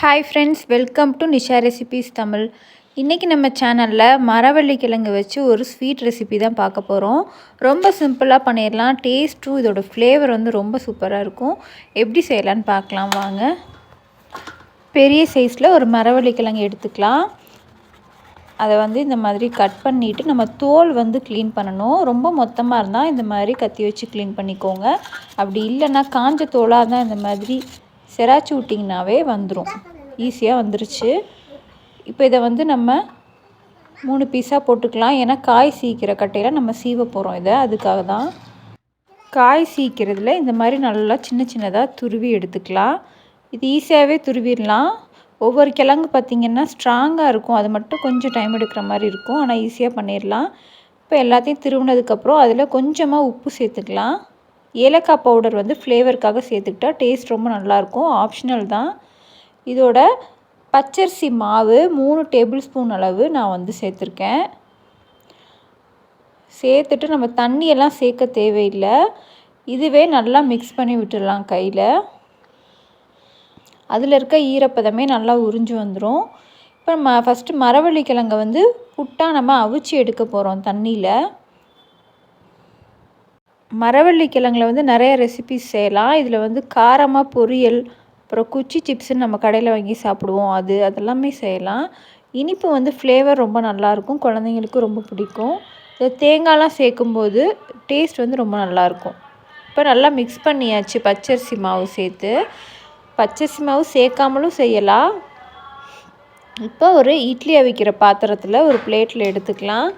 Hi friends welcome to Nisha recipes Tamil இன்றைக்கி நம்ம சேனலில் மரவள்ளி கிழங்கு வச்சு ஒரு ஸ்வீட் ரெசிபி தான் பார்க்க போகிறோம் ரொம்ப சிம்பிளாக பண்ணிடலாம் டேஸ்ட்டும் இதோட ஃப்ளேவர் வந்து ரொம்ப சூப்பராக இருக்கும். எப்படி செய்யலான்னு பார்க்கலாம் வாங்க. பெரிய சைஸில் ஒரு மரவள்ளி கிழங்கு எடுத்துக்கலாம். அதை வந்து இந்த மாதிரி கட் பண்ணிவிட்டு நம்ம தோல் வந்து க்ளீன் பண்ணணும். ரொம்ப மொத்தமாக இருந்தால் இந்த மாதிரி கத்தி வச்சு க்ளீன் பண்ணிக்கோங்க. அப்படி இல்லைன்னா காஞ்ச தோலாக இருந்தால் இந்த மாதிரி செராச்சி விட்டிங்கனாவே வந்துடும் ஈஸியாக வந்துருச்சு. இப்போ இதை வந்து நம்ம மூணு பீஸாக போட்டுக்கலாம். ஏன்னா காய் சீக்கிர கட்டையில் நம்ம சீவ போகிறோம் இதை. அதுக்காக தான் காய் சீக்கிறதுல இந்த மாதிரி நல்லா சின்ன சின்னதாக துருவி எடுத்துக்கலாம். இது ஈஸியாகவே துருவிடலாம். ஒவ்வொரு கிழங்கு பார்த்திங்கன்னா ஸ்ட்ராங்காக இருக்கும். அது மட்டும் கொஞ்சம் டைம் எடுக்கிற மாதிரி இருக்கும். ஆனால் ஈஸியாக பண்ணிடலாம். இப்போ எல்லாத்தையும் திருவினதுக்கப்புறம் அதில் கொஞ்சமாக உப்பு சேர்த்துக்கலாம். ஏலக்காய் பவுடர் வந்து ஃப்ளேவருக்காக சேர்த்துக்கிட்டா டேஸ்ட் ரொம்ப நல்லாயிருக்கும். ஆப்ஷனல் தான். இதோட பச்சரிசி மாவு மூணு டேபிள் ஸ்பூன் அளவு நான் வந்து சேர்த்துருக்கேன். சேர்த்துட்டு நம்ம தண்ணியெல்லாம் சேர்க்க தேவையில்லை. இதுவே நல்லா மிக்ஸ் பண்ணி விட்டுடலாம் கையில். அதில் இருக்க ஈரப்பதமே நல்லா உறிஞ்சு வந்துடும் இப்போ நம்ம ஃபஸ்ட்டு மரவள்ளி வந்து புட்டாக நம்ம அவிச்சு எடுக்க போகிறோம் தண்ணியில். மரவள்ளி கிழங்குல வந்து நிறைய ரெசிபிஸ் செய்யலாம். இதில் வந்து காரமாக பொரியல் அப்புறம் குச்சி சிப்ஸுன்னு நம்ம கடையில் வாங்கி சாப்பிடுவோம். அது அதெல்லாமே செய்யலாம். இனிப்பு வந்து ஃப்ளேவர் ரொம்ப நல்லாயிருக்கும். குழந்தைங்களுக்கும் ரொம்ப பிடிக்கும். இந்த தேங்காய்லாம் சேர்க்கும்போது டேஸ்ட் வந்து ரொம்ப நல்லாயிருக்கும். இப்போ நல்லா மிக்ஸ் பண்ணியாச்சு. பச்சரிசி மாவு சேர்த்து. பச்சரிசி மாவு சேர்க்காமலும் செய்யலாம். இப்போ ஒரு இட்லி அவிக்கிற பாத்திரத்தில் ஒரு பிளேட்டில் எடுத்துக்கலாம்.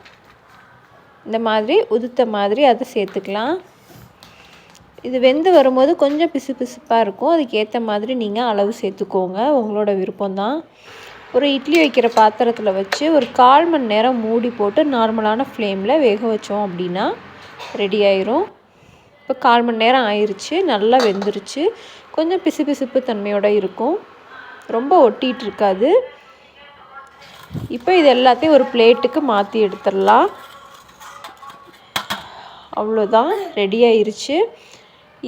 இந்த மாதிரி உதுத்த மாதிரி அதை சேர்த்துக்கலாம். இது வெந்து வரும்போது கொஞ்சம் பிசு பிசுப்பாக இருக்கும். அதுக்கு ஏற்ற மாதிரி நீங்கள் அளவு சேர்த்துக்கோங்க. உங்களோட விருப்பம்தான். ஒரு இட்லி வைக்கிற பாத்திரத்தில் வச்சு ஒரு கால் மணி நேரம் மூடி போட்டு நார்மலான ஃப்ளேமில் வேக வச்சோம் அப்படின்னா ரெடி ஆயிரும். இப்போ கால் மணி நேரம் ஆயிடுச்சு நல்லா வெந்துருச்சு. கொஞ்சம் பிசு பிசுப்பு தன்மையோடு இருக்கும். ரொம்ப ஒட்டிகிட்டு இருக்காது. இப்போ இது எல்லாத்தையும் ஒரு பிளேட்டுக்கு மாற்றி எடுத்துடலாம். அவ்வளோதான் ரெடி ஆயிருச்சு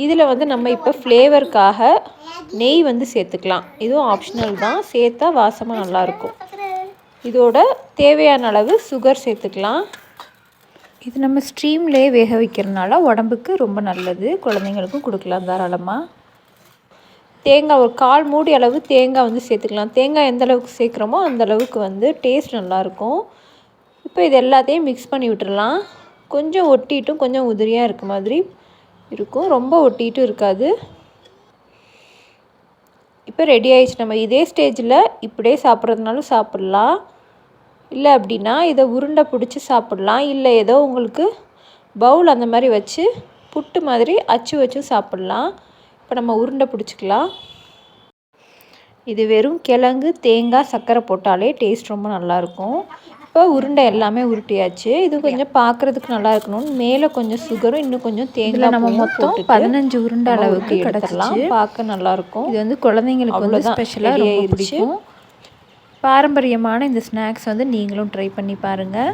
இதில் வந்து நம்ம இப்போ ஃப்ளேவருக்காக நெய் வந்து சேர்த்துக்கலாம். இதுவும் ஆப்ஷனல் தான். சேர்த்தா வாசமாக நல்லாயிருக்கும். இதோட தேவையான அளவு சுகர் சேர்த்துக்கலாம். இது நம்ம ஸ்ட்ரீம்லேயே வேக வைக்கிறதுனால உடம்புக்கு ரொம்ப நல்லது. குழந்தைங்களுக்கும் கொடுக்கலாம் தாராளமாக தேங்காய் ஒரு கால் மூடி அளவு தேங்காய் வந்து சேர்த்துக்கலாம். தேங்காய் எந்த அளவுக்கு சேர்க்குறோமோ அந்த அளவுக்கு வந்து டேஸ்ட் நல்லாயிருக்கும். இப்போ இது எல்லாத்தையும் மிக்ஸ் பண்ணி விட்டுடலாம். கொஞ்சம் ஒட்டிட்டும் கொஞ்சம் உதிரியாக இருக்க மாதிரி இருக்கும். ரொம்ப ஒட்டிட்டும் இருக்காது. இப்போ ரெடி ஆயிடுச்சு. நம்ம இதே ஸ்டேஜில் இப்படியே சாப்பிட்றதுனாலும் சாப்பிட்லாம். இல்லை அப்படின்னா இதை உருண்டை பிடிச்சி சாப்பிட்லாம். இல்லை ஏதோ உங்களுக்கு பவுல் அந்த மாதிரி வச்சு புட்டு மாதிரி அச்சு வச்சும் சாப்பிட்லாம். இப்போ நம்ம உருண்டை பிடிச்சிக்கலாம். இது வெறும் கிழங்கு தேங்காய் சர்க்கரை போட்டாலே டேஸ்ட் ரொம்ப நல்லாயிருக்கும் இப்போ உருண்டை எல்லாமே உருட்டியாச்சு. இது கொஞ்சம் பார்க்குறதுக்கு நல்லா இருக்கணும்னு மேலே கொஞ்சம் சுகரும் இன்னும் கொஞ்சம் தேங்காய் நம்ம மொத்தம் பதினஞ்சு உருண்டை அளவுக்கு கிடச்சிடலாம் பார்க்க நல்லாயிருக்கும் இது வந்து குழந்தைங்களுக்கு வந்து ஸ்பெஷலாக ரொம்ப பிடிக்கும். பாரம்பரியமான இந்த ஸ்நாக்ஸ் வந்து நீங்களும் ட்ரை பண்ணி பாருங்கள்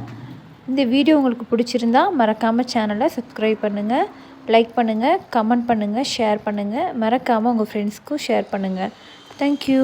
இந்த வீடியோ உங்களுக்கு பிடிச்சிருந்தா மறக்காமல் சேனலை சப்ஸ்கிரைப் பண்ணுங்கள் லைக் பண்ணுங்கள் கமெண்ட் பண்ணுங்கள் ஷேர் பண்ணுங்கள் மறக்காமல் உங்கள் ஃப்ரெண்ட்ஸ்க்கும் ஷேர் பண்ணுங்கள் தேங்க்யூ